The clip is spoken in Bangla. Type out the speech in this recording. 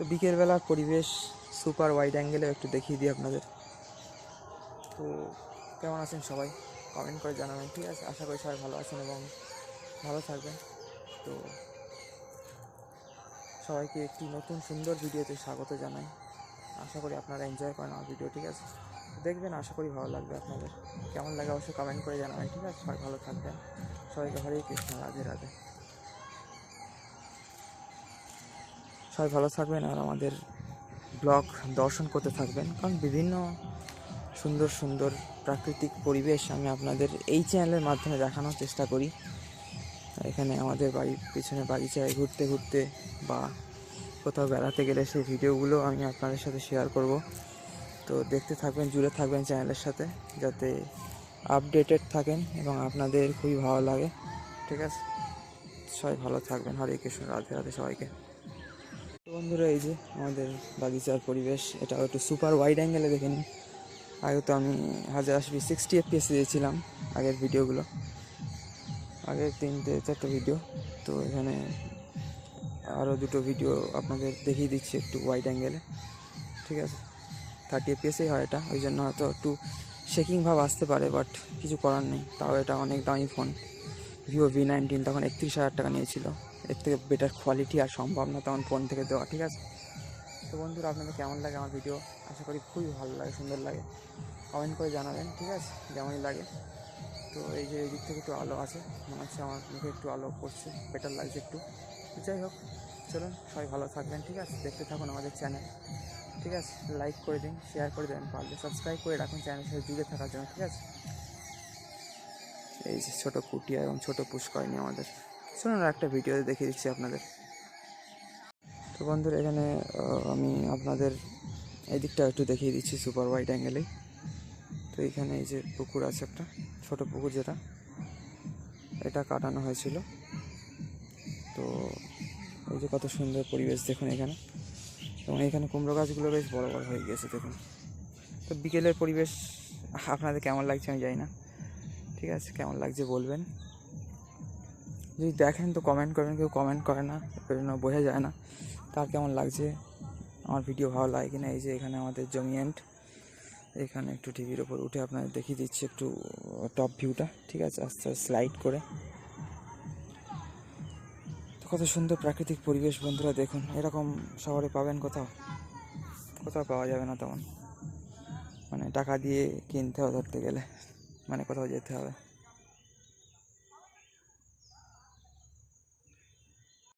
তো বিকেলবেলার পরিবেশ সুপার ওয়াইড অ্যাঙ্গেলে একটু দেখিয়ে দিই আপনাদের। তো কেমন আছেন সবাই? কমেন্ট করে জানাবেন, ঠিক আছে? আশা করি সবাই ভালো আছেন এবং ভালো থাকবেন। তো সবাইকে একটি নতুন সুন্দর ভিডিওতে স্বাগত জানাই। আশা করি আপনারা এনজয় করেন আমার ভিডিও ঠিক আছে? দেখবেন, আশা করি ভালো লাগবে আপনাদের। কেমন লাগে অবশ্যই কমেন্ট করে জানাবেন, ঠিক আছে? সবাই ভালো থাকবেন। সবাইকে হরে কৃষ্ণ, রাধে রাধে। সবাই ভালো থাকবেন আর আমাদের ব্লগ দর্শন করতে থাকবেন। কারণ বিভিন্ন সুন্দর সুন্দর প্রাকৃতিক পরিবেশ আমি আপনাদের এই চ্যানেলের মাধ্যমে দেখানোর চেষ্টা করি। এখানে আমাদের বাড়ির পিছনে বাগিচায় ঘুরতে ঘুরতে বা কোথাও বেড়াতে গেলে সেই ভিডিওগুলো আমি আপনাদের সাথে শেয়ার করব। তো দেখতে থাকবেন, জুড়ে থাকবেন চ্যানেলের সাথে, যাতে আপডেটেড থাকেন এবং আপনাদের খুবই ভালো লাগে। ঠিক আছে? সবাই ভালো থাকবেন। হরে কৃষ্ণ, রাধে রাধে সবাইকে। বন্ধুরা, এই যে আমাদের বাগিচার পরিবেশ, এটাও একটু সুপার ওয়াইড অ্যাঙ্গেলে দেখে নিন। আগে তো আমি হাজার আশি সিক্সটি এফপিএস দিয়েছিলাম আগের ভিডিওগুলো আগের তিনটে, চারটে ভিডিও তো এখানে আরও দুটো ভিডিও আপনাদের দেখিয়ে দিচ্ছি একটু ওয়াইড অ্যাঙ্গেলে ঠিক আছে? থার্টি এফপিএসই হয় এটা। ওই জন্য হয়তো একটু শেকিং ভাব আসতে পারে বাট কিছু করার নেই। তাও এটা অনেক দামি ফোন ভিভো ভি নাইনটিন তখন একত্রিশ হাজার টাকা নিয়েছিল। এর থেকে বেটার কোয়ালিটি আর সম্ভব না তখন ফোন থেকে দেওয়া, ঠিক আছে? তো বন্ধুরা, আপনাদের কেমন লাগে আমার ভিডিও আশা করি খুবই ভালো লাগে, সুন্দর লাগে। কমেন্ট করে জানাবেন, ঠিক আছে? যেমনই লাগে। তো এই যে এই দিক থেকে একটু আলো আছে, মনে হচ্ছে আমার মুখে একটু আলো পড়ছে বেটার লাগছে একটু। যাই হোক, চলুন, সবাই ভালো থাকবেন, ঠিক আছে? দেখতে থাকুন আমাদের চ্যানেল ঠিক আছে? লাইক করে দিন শেয়ার করে দেবেন পারলে সাবস্ক্রাইব করে রাখুন চ্যানেলের সাথে জুড়ে থাকার জন্য, ঠিক আছে? এই যে ছোটো কুটিয়া এবং ছোটো পুষ্করিণী আমাদের। আর একটা ভিডিওতে দেখিয়ে দিচ্ছি আপনাদের। তো বন্ধুরা, এখানে আমি আপনাদের এই দিকটা একটু দেখিয়ে দিচ্ছি সুপার ওয়াইড অ্যাঙ্গেলেই তো এখানে এই যে পুকুর আছে একটা, ছোট পুকুর যেটা, এটা কাটানো হয়েছিল। তো এই যে কত সুন্দর পরিবেশ দেখুন এখানে। এবং এখানে কুমড়ো গাছগুলো বেশ বড় বড় হয়ে গেছে দেখুন। তো বিকেলের পরিবেশ আপনাদের কেমন লাগছে আমি জানি না। ঠিক আছে, কেমন লাগছে বলবেন। যদি দেখেন তো কমেন্ট করবেন কেউ কমেন্ট করে না, এর জন্য বোঝা যায় না। তার কেমন লাগছে? আমার ভিডিও ভালো লাগে কিনা? এই যে এখানে আমাদের জমি এন্ড এখানে একটু টিভির ওপর উঠে আপনাদের দেখিয়ে দিচ্ছি একটু টপ ভিউটা ঠিক আছে? আস্তে আস্তে স্লাইড করে। তো কত সুন্দর প্রাকৃতিক পরিবেশ বন্ধুরা, দেখুন। এরকম শহরে পাবেন কোথাও? কোথাও পাওয়া যাবে না তেমন। মানে টাকা দিয়ে কিনতে হবে ধরতে গেলে। মানে কোথাও যেতে হবে।